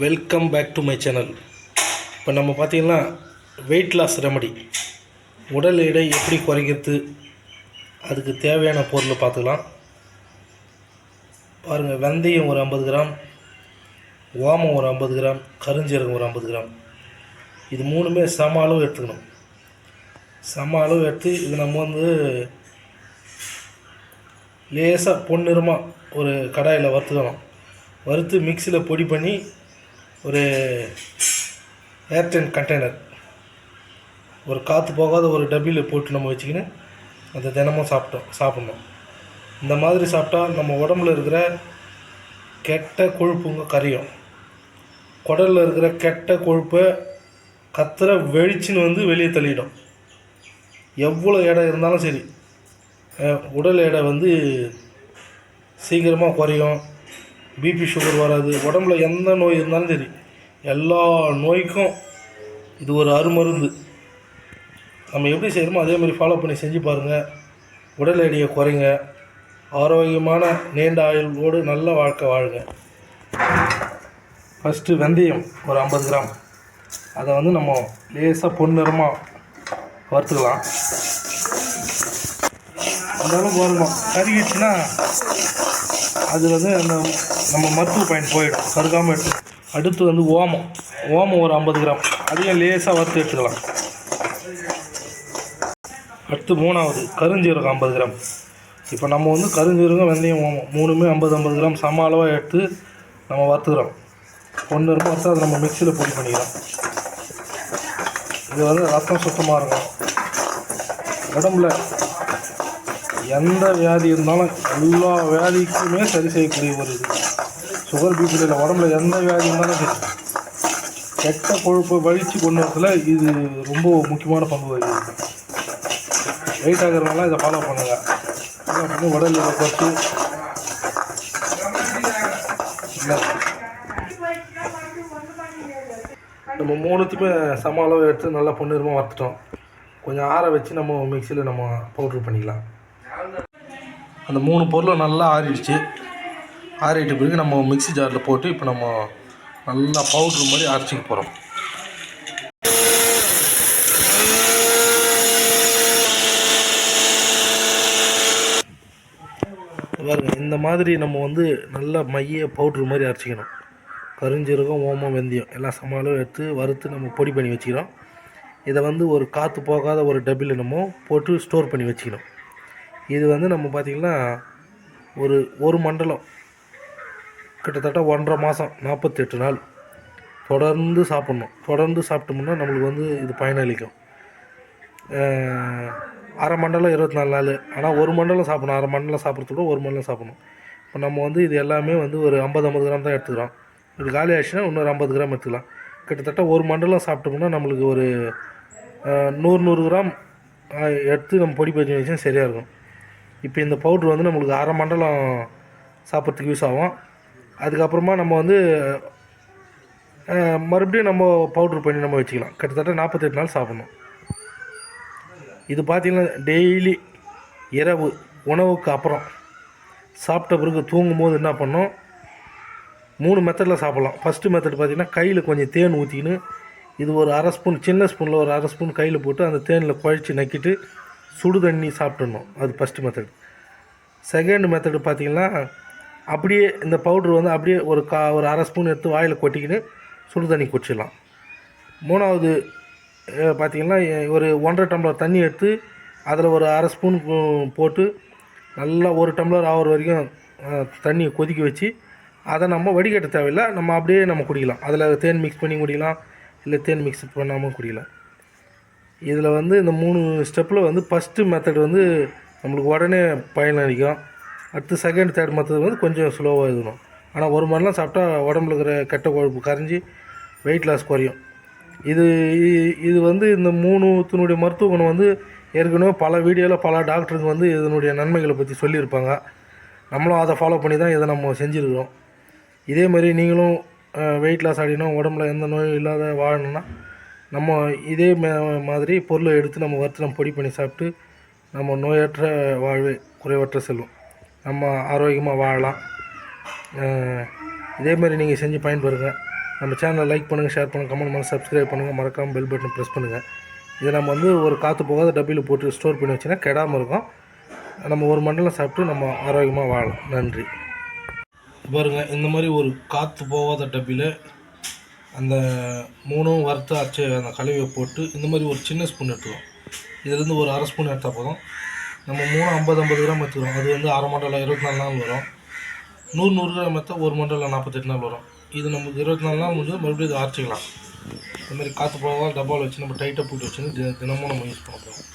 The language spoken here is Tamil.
Welcome back to my channel இப்போ நம்ம பார்த்தீங்கன்னா வெயிட் லாஸ் ரெமடி உடல் எடை எப்படி குறைக்கிறது அதுக்கு தேவையான பொருள் பார்த்துக்கலாம். பாருங்கள் வெந்தயம் ஒரு ஐம்பது கிராம் ஓமம் ஒரு ஐம்பது கிராம் கருஞ்சீரகம் ஒரு ஐம்பது கிராம். இது மூணுமே சம அளவு எடுத்துக்கணும். சம அளவு எடுத்து இது நம்ம வந்து லேசாக பொன்னிறமாக ஒரு கடாயில் வறுத்துக்கணும் வறுத்து மிக்சியில் பொடி பண்ணி ஒரு ஏர்டைன் கண்டெய்னர் ஒரு காற்று போகாத ஒரு டப்பியில் போட்டு நம்ம வச்சுக்கின்னு அதை தினமும் சாப்பிட்டோம் சாப்பிட்ணும். இந்த மாதிரி சாப்பிட்டா நம்ம உடம்புல இருக்கிற கெட்ட கொழுப்புங்க கரையும். குடலில் இருக்கிற கெட்ட கொழுப்பை கத்துற வெளிச்சின்னு வந்து வெளியே தள்ளிடும். எவ்வளோ எடை இருந்தாலும் சரி உடல் எடை வந்து சீக்கிரமாக குறையும். பிபி சுகர் வராது உடம்புல எந்த நோய் இருந்தாலும் சரி எல்லா நோய்க்கும் இது ஒரு அருமருந்து. நம்ம எப்படி செய்கிறோமோ அதே மாதிரி ஃபாலோ பண்ணி செஞ்சு பாருங்கள் உடல் எடையை குறைங்க. ஆரோக்கியமான நீண்ட ஆயுளோடு நல்ல வாழ்க்கை வாழுங்க. ஃபஸ்ட்டு வெந்தயம் ஒரு ஐம்பது கிராம் அதை வந்து நம்ம லேசாக பொன்னிறமாக வறுத்துக்கலாம். இருந்தாலும் பாருங்க கருகிடுச்சுன்னா அது வந்து அந்த நம்ம மருத்துவ பயன் போயிடும். கருகாமல் எடுத்து அடுத்து வந்து ஓமம். ஓமம் ஒரு ஐம்பது கிராம். அதையும் லேசாக வறுத்து எடுத்துக்கலாம். அடுத்து மூணாவது கருஞ்சீரகம் ஐம்பது கிராம். இப்போ நம்ம வந்து கருஞ்சீரகம் வெந்தயம் ஓமம் மூணுமே ஐம்பது ஐம்பது கிராம். சம அளவாக எடுத்து நம்ம வறுத்துக்கிறோம் ஒன்று இருக்கும் வறுத்து அதை நம்ம மிக்சியில் பொடி பண்ணிக்கலாம். இது வந்து ரத்தம் சுத்தமாக இருக்கும் உடம்புல எந்த வியாதி இருந்தாலும் எல்லா வியாதிக்குமே சரி செய்யக்கூடிய ஒரு இது. சுகர் பிபியில் இல்லை உடம்புல எந்த வியாதி இருந்தாலும் சரி. கெட்ட கொழுப்பை வழித்து கொண்டு வரதுல இது ரொம்ப முக்கியமான பங்கு வகிக்குது. வெயிட் ஆகிறவங்களாம் இதை ஃபாலோ பண்ணுங்கள் ஃபாலோ பண்ணி உடல் இதை குறைச்சி. இல்லை நம்ம மூணுத்தையுமே சம அளவு எடுத்து நல்லா பொன்னிறமாக வறுத்துட்டோம். கொஞ்சம் ஆற வச்சு நம்ம மிக்சியில் நம்ம பவுட்ரு பண்ணிக்கலாம். அந்த மூணு பொருளும் நல்லா ஆறிடுச்சு. ஆறிட்ட பிறகு நம்ம மிக்ஸி ஜாரில் போட்டு இப்போ நம்ம நல்லா பவுட்ரு மாதிரி அரைச்சிக்க போகிறோம் பாருங்க இந்த மாதிரி நம்ம வந்து நல்லா மைய பவுட்ரு மாதிரி அரைச்சிக்கணும். கருஞ்சீரகம் ஓமம் வெந்தயம் எல்லாம் சமாளம் எடுத்து வறுத்து நம்ம பொடி பண்ணி வச்சுக்கிறோம். இதை வந்து ஒரு காற்று போகாத ஒரு டப்பில் நம்ம போட்டு ஸ்டோர் பண்ணி வச்சுக்கணும். இது வந்து நம்ம பார்த்திங்கன்னா ஒரு ஒரு மண்டலம். கிட்டத்தட்ட ஒன்றரை மாதம் நாற்பத்தெட்டு நாள். தொடர்ந்து சாப்பிட்ணும். தொடர்ந்து சாப்பிட்டோம்னா நம்மளுக்கு வந்து இது பயனளிக்கும். அரை மண்டலம் இருபத்தி நாலு நாள். ஆனால் ஒரு மண்டலம் சாப்பிடணும். அரை மண்டலம் சாப்பிட்றதோட ஒரு மண்டலம் சாப்பிடணும். இப்போ நம்ம வந்து இது எல்லாமே வந்து ஒரு ஐம்பது ஐம்பது கிராம் தான் எடுத்துக்கிறோம். இது காலி ஆயிடுச்சுன்னா இன்னொரு ஐம்பது கிராம் எடுத்துக்கலாம். கிட்டத்தட்ட ஒரு மண்டலம் சாப்பிட்டோம்னா நம்மளுக்கு ஒரு நூறு நூறு கிராம் எடுத்து நம்ம பொடி பண்ணி வச்சா சரியாக இருக்கும். இப்போ இந்த பவுட்ரு வந்து நம்மளுக்கு அரை மண்டலம் சாப்பிட்றதுக்கு யூஸ் ஆகும். அதுக்கப்புறமா நம்ம வந்து மறுபடியும் நம்ம பவுட்ரு பண்ணி நம்ம வச்சுக்கலாம். கிட்டத்தட்ட நாற்பத்தெட்டு நாள் சாப்பிட்ணும். இது பார்த்திங்கன்னா டெய்லி இரவு உணவுக்கு அப்புறம் சாப்பிட்ட பிறகு தூங்கும்போது என்ன பண்ணோம் மூணு மெத்தடில் சாப்பிட்லாம். ஃபஸ்ட்டு மெத்தட் பார்த்திங்கன்னா கையில் கொஞ்சம் தேன் ஊற்றிக்கின்னு இது ஒரு அரை ஸ்பூன் சின்ன ஸ்பூனில் ஒரு அரை ஸ்பூன் கையில் போட்டு அந்த தேனில் குழச்சி நக்கிட்டு சுடு தண்ணி சாப்பிட்றணும் அது ஃபஸ்ட்டு மெத்தட் செகண்ட் மெத்தடு பார்த்திங்கன்னா அப்படியே இந்த பவுட்ரு வந்து அப்படியே ஒரு கா ஒரு அரை ஸ்பூன் எடுத்து வாயில் கொட்டிக்கின்னு சுடு தண்ணி குடிச்சிடலாம். மூணாவது பார்த்திங்கன்னா ஒரு ஒன்றரை டம்ளர் தண்ணி எடுத்து அதில் ஒரு அரை ஸ்பூன் போட்டு நல்லா ஒரு டம்ளர் ஆகிற வரைக்கும் தண்ணியை கொதிக்க வச்சு அதை நம்ம வடிகட்ட தேவையில்லை. நம்ம அப்படியே நம்ம குடிக்கலாம். அதில் தேன் மிக்ஸ் பண்ணி குடிக்கலாம். இல்லை தேன் மிக்ஸ் பண்ணாமல் குடிக்கலாம். இதில் வந்து இந்த மூணு ஸ்டெப்பில் வந்து ஃபஸ்ட்டு மெத்தட் வந்து நம்மளுக்கு உடனே பயனளிக்கும் அடுத்து செகண்ட் தேர்ட் மெத்தட் வந்து கொஞ்சம் ஸ்லோவாக இருக்கணும். ஆனால் ஒரு மாதிரிலாம் சாப்பிட்டா உடம்புல இருக்கிற கெட்ட கொழுப்பு கரைஞ்சி வெயிட் லாஸ் குறையும். இது இது வந்து இந்த மூணுத்தினுடைய மருத்துவ குணம் வந்து ஏற்கனவே பல வீடியோவில் பல டாக்டருங்க வந்து இதனுடைய நன்மைகளை பற்றி சொல்லியிருப்பாங்க. நம்மளும் அதை ஃபாலோ பண்ணி தான் இதை நம்ம செஞ்சுருக்கிறோம். இதே மாதிரி நீங்களும் வெயிட் லாஸ் ஆடினோம் உடம்புல எந்த நோயும் இல்லாத வாழணும்னா நம்ம இதே மா- மாதிரி பொருளை எடுத்து நம்ம வறுத்து நம்ம பொடி பண்ணி சாப்பிட்டு நம்ம நோயற்ற வாழ்வு குறைவற்ற செல்வம். நம்ம ஆரோக்கியமாக வாழலாம். அஹ் இதே மாதிரி நீங்கள் செஞ்சு பயன்பெறுங்க நம்ம சேனலை லைக் பண்ணுங்கள் ஷேர் பண்ணுங்கள் கமெண்ட் பண்ணுங்கள் சப்ஸ்கிரைப் பண்ணுங்கள் மறக்காமல் பெல் பட்டன் ப்ரெஸ் பண்ணுங்கள் இதை நம்ம வந்து ஒரு காற்று போகாத டப்பியில் போட்டு ஸ்டோர் பண்ணி வச்சுன்னா கெடாமல் இருக்கும். நம்ம ஒரு மண்டலம் சாப்பிட்டு நம்ம ஆரோக்கியமாக வாழலாம். நன்றி. பாருங்கள் இந்த மாதிரி ஒரு காற்று போகாத டப்பியில் அந்த மூணும் வறுத்து அரைச்சி அந்த கழுவியை போட்டு இந்த மாதிரி ஒரு சின்ன ஸ்பூன் எடுத்துக்கலாம். இதுலேருந்து ஒரு அரை ஸ்பூன் எடுத்தால் போதும். நம்ம மூணு ஐம்பது ஐம்பது கிராம் எடுத்துக்கிறோம் அது வந்து அரை மண்டலம் இருபத்தி நாலு நாள் வரும். நூறு நூறு கிராம் எடுத்தால் ஒரு மண்டலம் நாற்பத்தெட்டு நாள் வரும். இது நமக்கு இருபத்தி நாலு நாள் முடிஞ்சு மறுபடியும் இதை அரைச்சிக்கலாம். இந்த மாதிரி காற்று போகாத டப்பாவில் வச்சு நம்ம டைட்டாக போட்டு வச்சுன்னு தி- தினமும் நம்ம யூஸ் பண்ண போகிறோம்